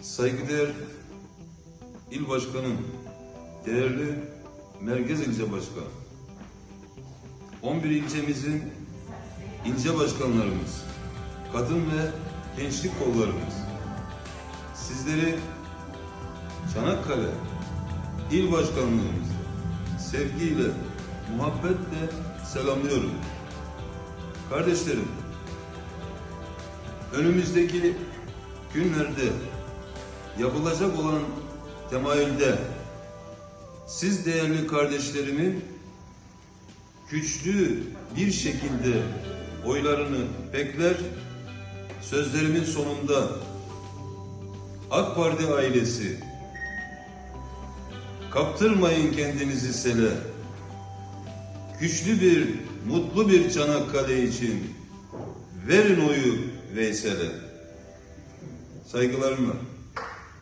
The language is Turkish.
Saygıdeğer İl Başkanım, değerli Merkez İlçe Başkanı, 11 ilçemizin ilçe başkanlarımız, kadın ve gençlik kollarımız, sizleri Çanakkale İl Başkanlığımızda sevgiyle, muhabbetle selamlıyorum. Kardeşlerim, önümüzdeki günlerde yapılacak olan temayülde siz değerli kardeşlerimin güçlü bir şekilde oylarını bekler, sözlerimin sonunda AK Parti ailesi kaptırmayın kendinizi sele, güçlü bir, mutlu bir Çanakkale için verin oyu Veysel'e. Saygılarımla.